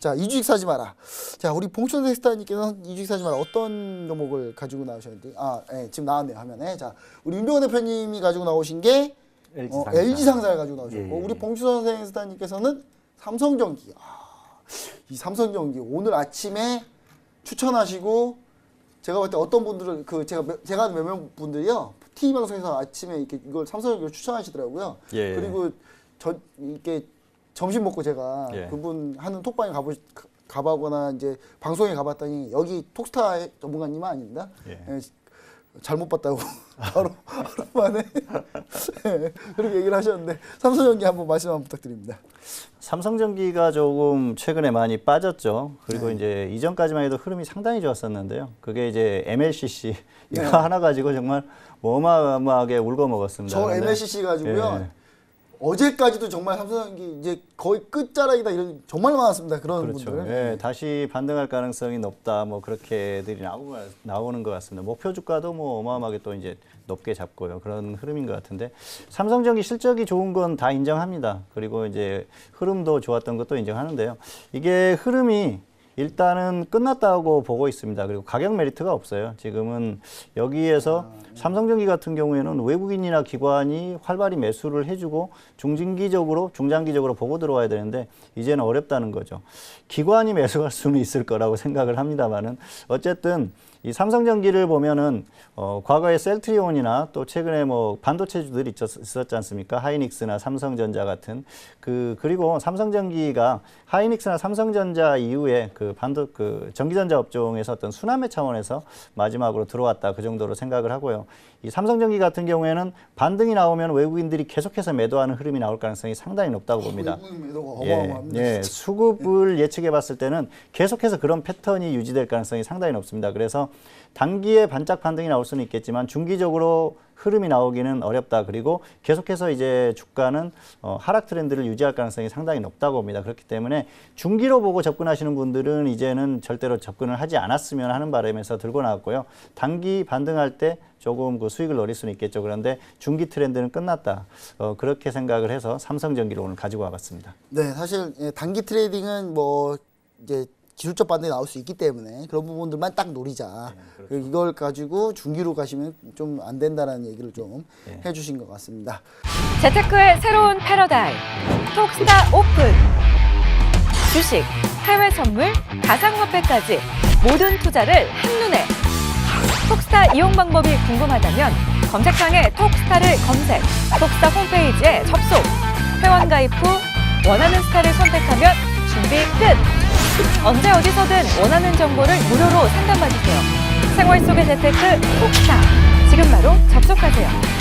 자 이주식 사지 마라. 자 우리 봉천 섹스타님께서는 이주식 사지 마라 어떤 종목을 가지고 나오셨는지 아 예, 지금 나왔네요 화면에 자 우리 윤병원 대표님이 가지고 나오신 게 LG 어, 상사. LG 상사를 가지고 나오셨고 예, 예, 우리 예. 봉천 섹스타님께서는 삼성전기 아, 이 삼성전기 오늘 아침에 추천하시고 제가 볼 때 어떤 분들을 그 제가 몇- 제가 아는 몇몇 분들이요 TV 방송에서 아침에 이렇게 이걸 삼성전기를 추천하시더라고요. 예. 그리고 저 이렇게 점심 먹고 제가 예. 그분 하는 톡방에 가보 가보거나 이제 방송에 가봤더니 여기 톡스타 전문가님은 아닙니다. 예. 예, 잘못 봤다고 바로 하루 만에 예, 그렇게 얘기를 하셨는데 삼성전기 한번 말씀 한번 부탁드립니다. 삼성전기가 조금 최근에 많이 빠졌죠. 그리고 네. 이제 이전까지만 해도 흐름이 상당히 좋았었는데요. 그게 이제 MLCC 이거 네. 하나 가지고 정말 어마어마하게 울고 먹었습니다. 저 MLCC 가지고요. 예. 어제까지도 정말 삼성전기 이제 거의 끝자락이다 이런 정말 많았습니다. 그런 그렇죠. 분들. 예, 다시 반등할 가능성이 높다. 뭐 그렇게들이 나오고 나오는 것 같습니다. 목표 주가도 뭐 어마어마하게 또 이제 높게 잡고요. 그런 흐름인 것 같은데 삼성전기 실적이 좋은 건 다 인정합니다. 그리고 이제 흐름도 좋았던 것도 인정하는데요. 이게 흐름이 일단은 끝났다고 보고 있습니다. 그리고 가격 메리트가 없어요. 지금은 여기에서 삼성전기 같은 경우에는 외국인이나 기관이 활발히 매수를 해주고 중진기적으로 중장기적으로 보고 들어와야 되는데 이제는 어렵다는 거죠. 기관이 매수할 수는 있을 거라고 생각을 합니다만은 어쨌든 이 삼성전기를 보면은 어, 과거에 셀트리온이나 또 최근에 뭐 반도체주들이 있었, 있었지 않습니까? 하이닉스나 삼성전자 같은 그 그리고 삼성전기가 하이닉스나 삼성전자 이후에 그 반도 그 전기전자 업종에서 어떤 순환매 차원에서 마지막으로 들어왔다 그 정도로 생각을 하고요. 이 삼성전기 같은 경우에는 반등이 나오면 외국인들이 계속해서 매도하는 흐름이 나올 가능성이 상당히 높다고 봅니다. 외국인 매도가 예, 어마어마합니다. 예. 수급을 예측해 봤을 때는 계속해서 그런 패턴이 유지될 가능성이 상당히 높습니다. 그래서 단기에 반짝 반등이 나올 수는 있겠지만 중기적으로 흐름이 나오기는 어렵다. 그리고 계속해서 이제 주가는 어, 하락 트렌드를 유지할 가능성이 상당히 높다고 봅니다. 그렇기 때문에 중기로 보고 접근하시는 분들은 이제는 절대로 접근을 하지 않았으면 하는 바람에서 들고 나왔고요. 단기 반등할 때 조금 그 수익을 노릴 수는 있겠죠. 그런데 중기 트렌드는 끝났다. 어, 그렇게 생각을 해서 삼성전기를 오늘 가지고 와봤습니다. 네, 사실 예, 단기 트레이딩은 뭐 이제 기술적 반등이 나올 수 있기 때문에 그런 부분들만 딱 노리자. 그리고 이걸 가지고 중기로 가시면 좀 안 된다라는 얘기를 좀 해주신 것 같습니다. 재테크의 새로운 패러다임 톡스타 오픈. 주식, 해외 선물, 가상화폐까지 모든 투자를 한눈에. 톡스타 이용 방법이 궁금하다면 검색창에 톡스타를 검색 톡스타 홈페이지에 접속. 회원 가입 후 원하는 스타를 선택하면 준비 끝 언제 어디서든 원하는 정보를 무료로 상담받으세요. 생활 속의 재테크 톡스타 지금 바로 접속하세요